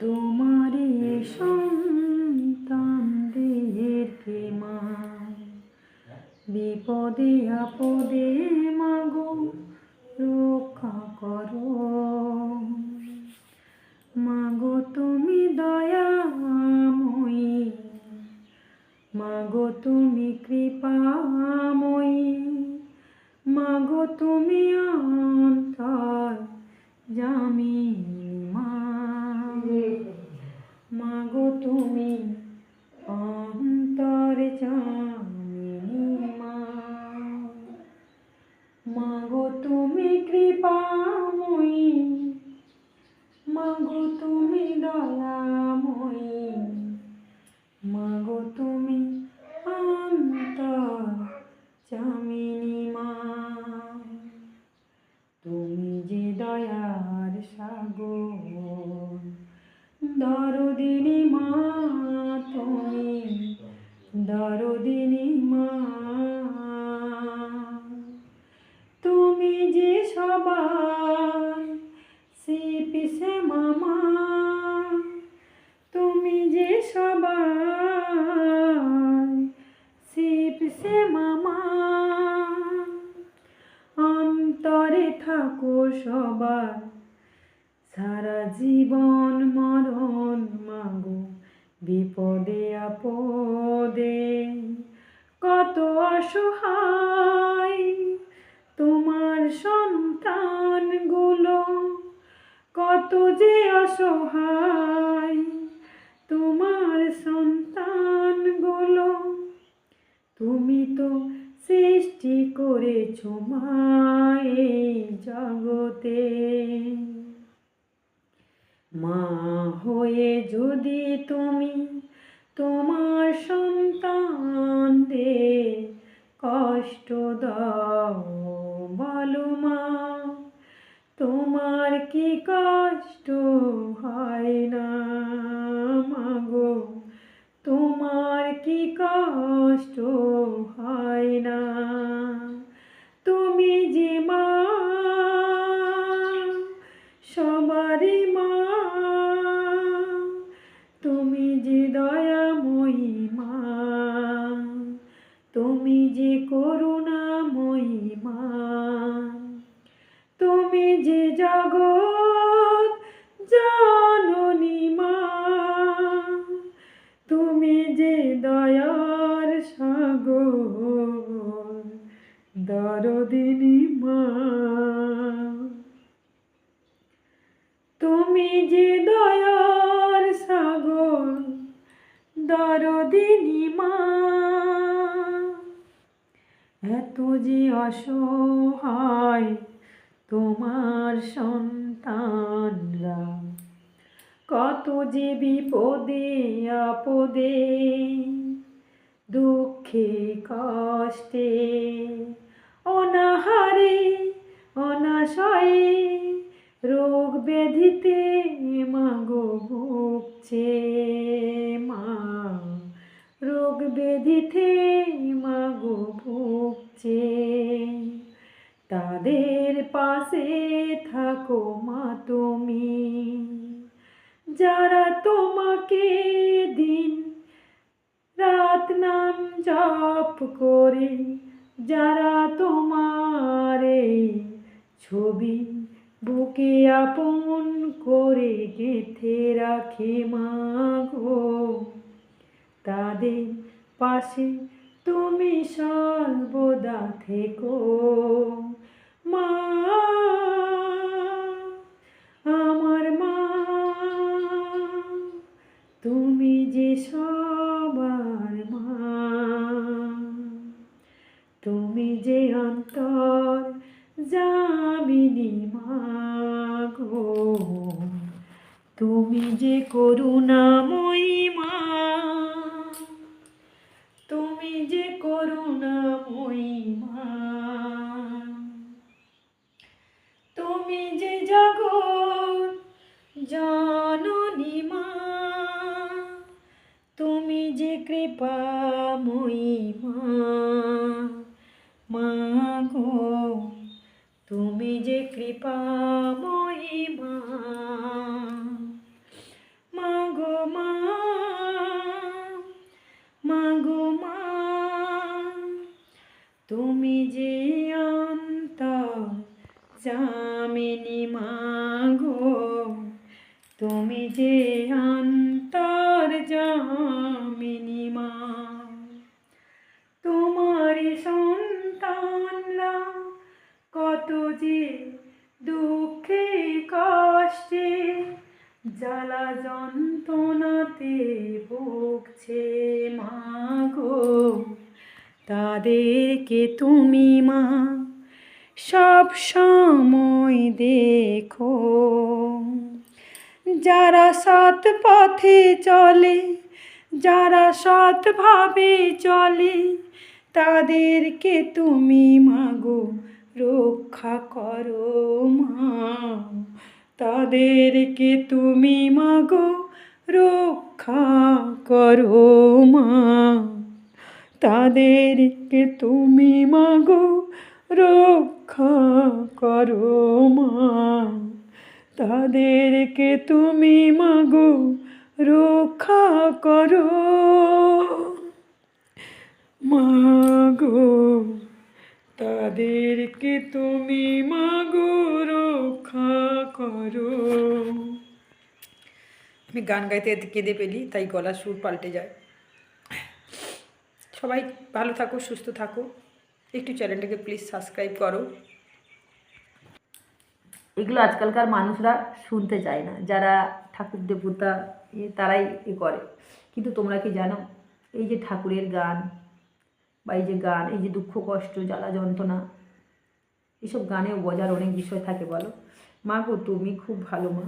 তোমারে সন্তানদেরকে মা বিপদে, আপদে মাগো, রক্ষা করো। মাগো তুমি দয়াময়ী, মাগো তুমি কৃপাময়ী, মাগো তুমি অন্তর সবার। সারা জীবন মরণ মাগো, বিপদে আপদে। কত অসহায় তোমার সন্তানগুলো, কত যে অসহায় তোমার সন্তানগুলো। তুমি তো সৃষ্টি করেছ মায়ে জগতে। মা হয়ে যদি তুমি তোমার সন্তানদের কষ্ট দাও, বলো মা, তোমার কি কষ্ট হয় না? মাগো, তোমার কি কষ্ট হয় না? যে জগৎ জননী মা, তুমি যে দয়ার সাগর, দরদিনী মা। তুমি যে দয়ার সাগর, দরদিনী মা। এত যে অসহায় তোমার সন্তানরা কত যে বিপদে, আপদে, দুঃখে, কষ্টে, অনাহারে, অনাশয়ে, রোগ ব্যাধিতে মাগো ভুগছে মা। পাশে থাকো মা তুমি। যারা তোমাকে দিন রাত নাম জপ করে, যারা তোমার ছবি বুকে আপন করে গেথে রাখে মাগো তাদের পাশে তুমি সর্বদা থেকো। মা, আমার মা, তুমি যে সবার মা, তুমি যে অন্তর জামিনী মাগো তুমি যে করুণাময়ী মা, তুমি যে করুণাময়ী যে কৃপাময়ী মা গো, তুমি যে কৃপা মা মাগো মা মাগো মা, তুমি যে অন্ত জামিনী মাগো তুমি যে জ্বালা যন্ত্রণাতে ভুগছে মা গো। তাদেরকে তুমি মা, সব সময় দেখো। যারা সৎ পথে চলে, যারা সৎভাবে চলে, তাদেরকে তুমি মাগো রক্ষা করো মা। তাদেরকে তুমি মাগো, রক্ষা করো মা। তাদেরকে তুমি মাগো, রক্ষা করো মা। তাদেরকে তুমি মাগো, রক্ষা করো মাগো তাদেরকে তুমি মাগো রক্ষা করো। আমি গান গাইতে কেঁদে পেলি তাই গলা সুর পাল্টে যায়। সবাই ভালো থাকো, সুস্থ থাকো। একটু চ্যানেলটাকে প্লিজ সাবস্ক্রাইব করো। এগুলো আজকালকার মানুষরা শুনতে চায় না। যারা ঠাকুর দেবতা, তারাই এ করে। কিন্তু তোমরা কি জানো, এই যে ঠাকুরের গান বা এই যে গান, এই যে দুঃখ, কষ্ট, জ্বালা, যন্ত্রণা, এসব গানেও বোঝার অনেক বিষয় থাকে বলো। মা গো, তুমি খুব ভালো মা।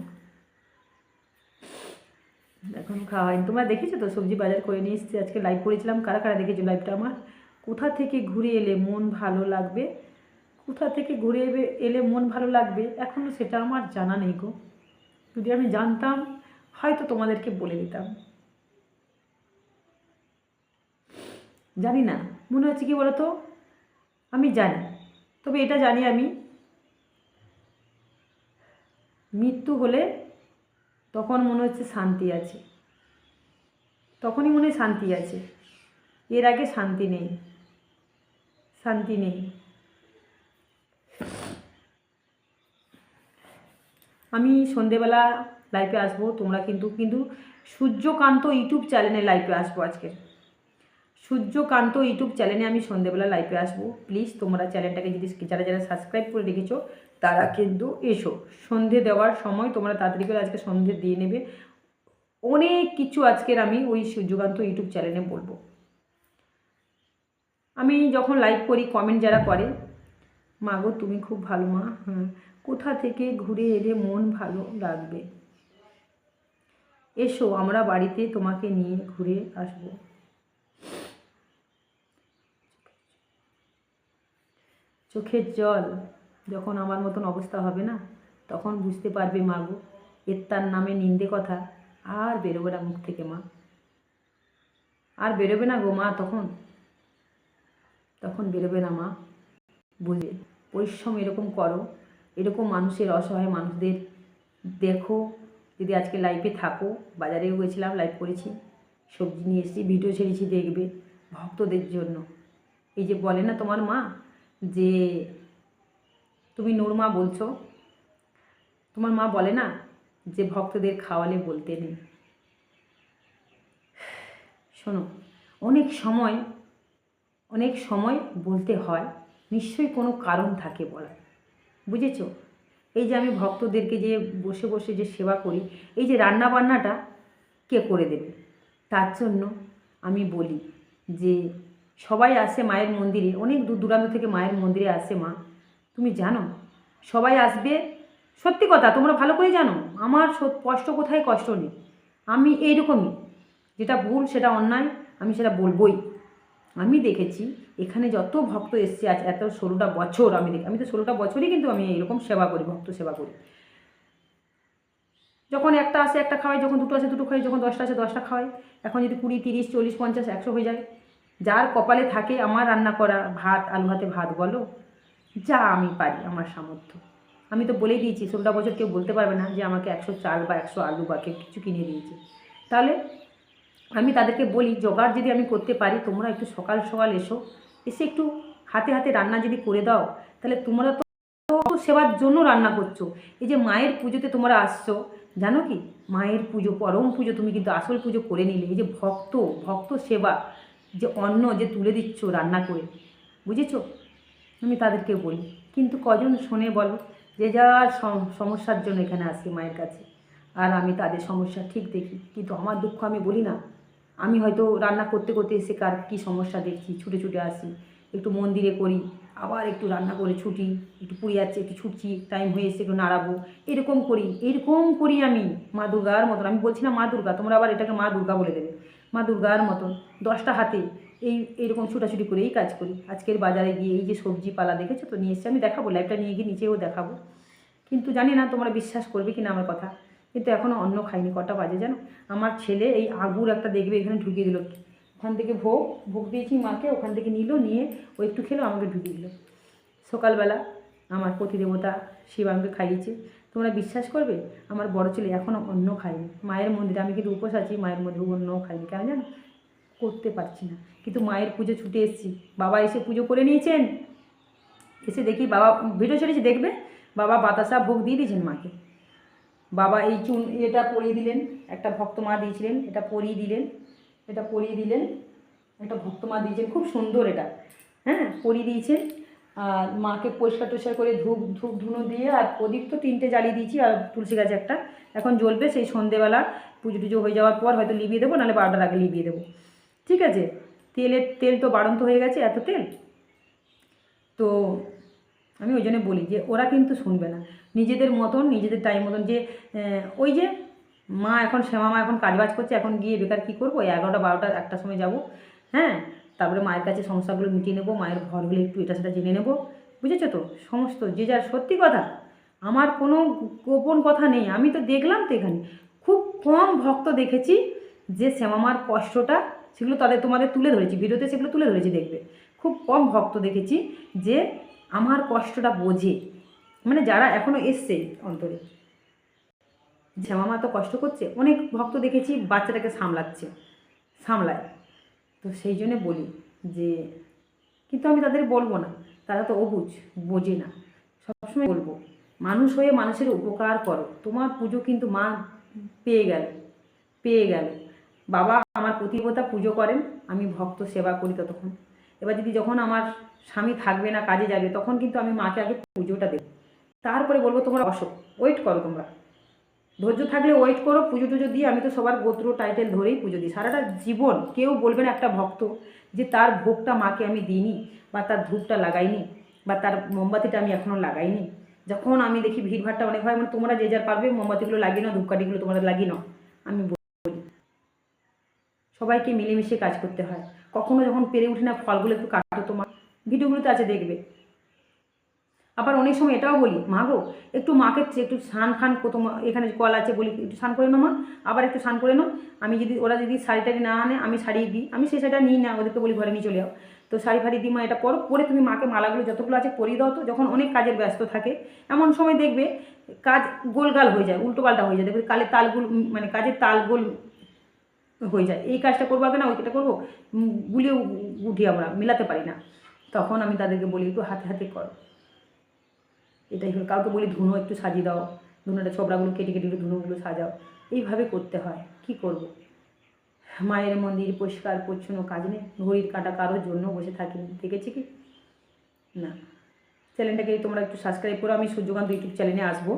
এখন খাওয়া হয়নি তোমরা দেখেছ তো? সবজি বাজার করে নিয়ে এসেছি। আজকে লাইভ করেছিলাম। কারা কারা দেখেছ লাইভটা আমার? কোথা থেকে ঘুরে এলে মন ভালো লাগবে? কোথা থেকে ঘুরে এলে মন ভালো লাগবে? এখনও সেটা আমার জানা নেই গো। যদি আমি জানতাম, হয়তো তোমাদেরকে বলে দিতাম। জানি না। মনে হচ্ছে কি বলতো? আমি জানি। তবে এটা জানি আমি। মৃত্যু হলে তখন মনে হচ্ছে শান্তি আছে। তখনই মনে শান্তি আছে। এর আগে শান্তি নেই। শান্তি নেই। আমি সন্ধেবেলা লাইভে আসব, তোমরা কিন্তু কিন্তু সূর্যকান্ত ইউটিউব চ্যানেলে লাইভে আসব আজকে। সূর্যকান্ত ইউটিউব চ্যানেলে আমি সন্ধেবেলা লাইভে আসব। প্লিজ তোমরা চ্যানেলটাকে যদি যারা যারা সাবস্ক্রাইব করে রেখেছো, তারা কিন্তু এসো। সন্ধে দেওয়ার সময় তোমরা তাড়াতাড়ি করে আজকে সন্ধে দিয়ে নেবে। অনেক কিছু আজকের আমি ওই সূর্যকান্ত ইউটিউব চ্যানেলে বলব। আমি যখন লাইভ করি কমেন্ট যারা করে, মা গো, তুমি খুব ভালো, মা। হ্যাঁ কোথা থেকে ঘুরে এলে মন ভালো লাগবে? এসো, আমরা বাড়িতে তোমাকে নিয়ে ঘুরে আসব। চোখের জল যখন আমার মতন অবস্থা হবে না, তখন বুঝতে পারবে মা গো, এর তার নামে নিন্দে কথা আর বেরোবে না মুখ থেকে মা। আর বেরোবে না গো মা তখন? তখন বেরোবে না মা। বুঝে পরিশ্রম এরকম করো, এরকম মানুষের অসহায় মানুষদের দেখো। যদি আজকে লাইফে থাকো, বাজারেও গেছিলাম লাইভ করেছি, সবজি নিয়ে এসেছি ভিডিও ছেড়েছি দেখবে ভক্তদের জন্য। এই যে বলে না তোমার মা যে তুমি নূর মা বলছো, তোমার মা বলে না যে ভক্তদের খাওয়ালে বলতে নেই। শোনো, অনেক সময় অনেক সময় বলতে হয়, নিশ্চয়ই কোনো কারণ থাকে বলার। বুঝেছ? এই যে আমি ভক্তদেরকে যে বসে বসে যে সেবা করি, এই যে রান্না বান্নাটা কে করে দেবে? তার জন্য আমি বলি যে সবাই আসে মায়ের মন্দিরে, অনেক দূর দূরান্ত থেকে মায়ের মন্দিরে আসে মা। তুমি জানো, সবাই আসবে, সত্যি কথা, তোমরা ভালো করে জানো, আমার কষ্ট কোথায়, কষ্ট নেই। আমি এইরকমই, যেটা ভুল সেটা অন্যায়, আমি সেটা বলবই। আমি দেখেছি, এখানে যত ভক্ত এসছে, আজ এত ষোলোটা বছর আমি দেখি, আমি তো ষোলোটা বছরই কিন্তু আমি এরকম সেবা করি, ভক্ত সেবা করি। যখন একটা আসে, একটা খাওয়াই, যখন দুটো আসে, দুটো খাওয়াই যখন দশটা আসে, দশটা খাওয়াই। এখন যদি কুড়ি, তিরিশ, চল্লিশ, পঞ্চাশ, একশো হয়ে যায়। যার কপালে থাকে আমার রান্না করা ভাত, আলু হাতে ভাত, বলো। যা আমি পারি, আমার সামর্থ্য। আমি তো বলেই দিয়েছি, ষোলোটা বছর কেউ বলতে পারবে না যে আমাকে একশো চাল বা একশো আলু বা কেউ কিছু কিনে দিয়েছে। তাহলে আমি তাদেরকে বলি, জোগাড় যদি আমি করতে পারি, তোমরা একটু সকাল সকাল এসো, এসে একটু হাতে হাতে রান্না যদি করে দাও, তাহলে তোমরা তো সেবার জন্য রান্না করছ। এই যে মায়ের পুজোতে তোমরা আসছো, জানো কি? মায়ের পুজো, পরম পুজো তুমি কিন্তু আসল পুজো করে নিলে। এই যে ভক্ত ভক্ত সেবা যে অন্ন যে তুলে দিচ্ছ রান্না করে, বুঝেছ? আমি তাদেরকে বলি। কিন্তু কজন শোনে বলো? যে যার সমস্যার জন্য এখানে আসি মায়ের কাছে। আর আমি তাদের সমস্যা ঠিক দেখি। কিন্তু আমার দুঃখ আমি বলি না। আমি হয়তো রান্না করতে করতে এসে কার কী সমস্যা দেখছি, ছুটে ছুটে আসি। একটু মন্দিরে করি, আবার একটু রান্না করে ছুটি, একটু পুড়ে যাচ্ছে, একটু ছুটছি টাইম হয়ে এসে একটু নাড়াবো। এরকম করি এরকম করি আমি মা দুর্গার মতন। আমি বলছি না মা দুর্গা, তোমরা আবার এটাকে মা দুর্গা বলে দেবে। মা দুর্গার মতন, দশটা হাতে এই, এইরকম ছুটাছুটি করেই কাজ করি। আজকের বাজারে গিয়ে এই যে সবজি পালা দেখেছ তো? নিয়ে এসছি, আমি দেখাবো লাইভটা নিয়ে গিয়ে নিচেও দেখাবো। কিন্তু জানি না তোমরা বিশ্বাস করবে কি না আমার কথা, কিন্তু এখনও অন্য খাইনি, কটা বাজে জানো? আমার ছেলে এই আগুর একটা দেখবে, এখানে ঢুকিয়ে দিল। ওখান থেকে ভোগ ভোগ দিয়েছি মাকে, ওখান থেকে নিল, নিয়ে ও একটু খেলো, আমাকে ঢুকিয়ে দিল। সকালবেলা আমার প্রতিদেবতা শিব আমাকে খাইয়েছে। তোমরা বিশ্বাস করবে? আমার বড় ছেলে এখনও অন্য খায়নি। মায়ের মন্দিরে আমি কিন্তু উপোস আছি, মায়ের মন্দিরে অন্য খাইনি কেন জানো? করতে পারছি না। কিন্তু মায়ের পুজো ছুটে এসেছি। বাবা এসে পুজো করে নিয়েছেন। এসে দেখি বাবা ভিডিও ছেড়েছি, দেখবে? বাবা বাতাসা ভোগ দিয়ে দিয়েছেন মাকে। বাবা এই চুন, এটা পরিয়ে দিলেন, একটা ভক্ত মা দিয়েছিলেন, এটা পরিয়ে দিলেন, এটা পরিয়ে দিলেন, একটা ভক্ত মা দিয়েছেন। খুব সুন্দর এটা। হ্যাঁ পরিয়ে দিয়েছেন। মাকে পরিষ্কার টরিষ্কার করে ধূপ ধূপ ধুনো দিয়ে আর প্রদীপ তো তিনটে জ্বালিয়ে দিয়েছি আর তুলসী গাছে একটা। এখন জ্বলবে সেই সন্ধেবেলা, পুজো টুজো হয়ে যাওয়ার পর হয়তো লিবিয়ে দেবো, নাহলে বারোটার আগে লিবিয়ে দেবো। ঠিক আছে? তেলের, তেল তো বাড়ন্ত হয়ে গেছে, এত তেল? তো আমি ওই জন্য বলি যে ওরা কিন্তু শুনবে না। নিজেদের মতন, নিজেদের টাইম মতন যে ওই যে মা এখন, শ্যামা মা এখন কাজবাজ করছে, এখন গিয়ে বেকার কী করব? এগারোটা, বারোটা, একটার সময় যাব। হ্যাঁ? তারপরে মায়ের কাছে সমস্যাগুলো মিটিয়ে নেব, মায়ের ঘরগুলো একটু এটা সেটা জেনে নেব। বুঝেছ তো? সমস্ত, যে যার সত্যি কথা, আমার কোনো গোপন কথা নেই, আমি তো দেখলাম তো এখানে। খুব কম ভক্ত দেখেছি যে শ্যামামার কষ্টটা সেগুলো তাদের তোমাদের তুলে ধরেছি, ভিডিওতে সেগুলো তুলে ধরেছি দেখবে। খুব কম ভক্ত দেখেছি যে আমার কষ্টটা বোঝে। মানে যারা এখনও এসছে অন্তরে। শ্যামামা তো কষ্ট করছে, অনেক ভক্ত দেখেছি বাচ্চাটাকে সামলাচ্ছে, সামলায়। তো সেই জন্য বলি যে, কিন্তু আমি তাদের বলব না। তারা তো অবুঝ, বোঝে না। সবসময় বলব, মানুষ হয়ে মানুষের উপকার করো। তোমার পুজো কিন্তু মা পেয়ে গেল পেয়ে গেল। বাবা আমার প্রতিবতা পুজো করেন, আমি ভক্ত সেবা করি ততক্ষণ। এবার যদি যখন আমার স্বামী থাকবে না, কাজে যাবে, তখন কিন্তু আমি মাকে আগে পুজোটা দেবো। তারপরে বলব তোমরা অসো ওয়েট করো তোমরা। ধৈর্য থাকলে ওয়েট করো, পুজো টুজো দিয়ে আমি তো সবার গোত্র টাইটেল ধরেই পুজো দিই। সারাটা জীবন কেউ বলবে না একটা ভক্ত যে তার ভোগটা মাকে আমি দিইনি বা তার ধূপটা লাগাইনি বা তার মোমবাতিটা আমি এখনও লাগাইনি। যখন আমি দেখি ভিড়ভাড়টা অনেক হয় মানে তোমরা যে যার পারবে, মোমবাতিগুলো লাগিয়ে নাও, ধূপকাঠিগুলো তোমরা লাগিয়ে নাও, আমি বলি। সবাইকে মিলেমিশে কাজ করতে হয়। কখনো যখন পেরে উঠি না, ফলগুলো একটু কাটো তোমার। ভিডিওগুলোতে আছে, দেখবে। আবার অনেক সময় এটাও বলি, মা গো, একটু মাকে একটু স্নান ফান কো- তোমার এখানে কল আছে বলি, একটু স্নান করে নাও মা, আবার একটু স্নান করে নাও, আমি যদি, ওরা যদি শাড়ি টাড়ি না আনে, আমি শাড়ি দিই, আমি সেই শাড়িটা নিই না, ওদেরকে বলি ঘরে নিয়ে চলে যাও তো শাড়ি ফাড়ি দিই মা, এটা পরো, পরে তুমি মাকে মালাগুলো যতগুলো আছে পরিয়ে দাও তো, যখন অনেক কাজের ব্যস্ত থাকে, এমন সময় দেখবে কাজ গোলগাল হয়ে যায় উল্টোপাল্টা হয়ে যায়, দেখবে কালের তালগুলো মানে কাজের তালগোল হয়ে যায়, এই কাজটা করব আগে না ওইটা করব গুলিয়ে উঠি আমরা, মেলাতে পারি না। তখন আমি তাদেরকে বলি, একটু হাতে হাতে করো। এটাই হলো কাউকে বলি ধুনো একটু সাজিয়ে দাও, ধুনোটা ছোবড়াগুলো কেটে কেটে একটু ধুনোগুলো সাজাও। এইভাবে করতে হয়, কি করব। মায়ের মন্দির পরিষ্কার, পরিচ্ছন্ন, কাজ নেই। ঘড়ির কাটা কারোর জন্য বসে থাকি, দেখেছি কি? না। চ্যানেলটাকে তোমরা একটু সাবস্ক্রাইব করো, আমি সূর্যকান্ত ইউটিউব চ্যানেলে আসব।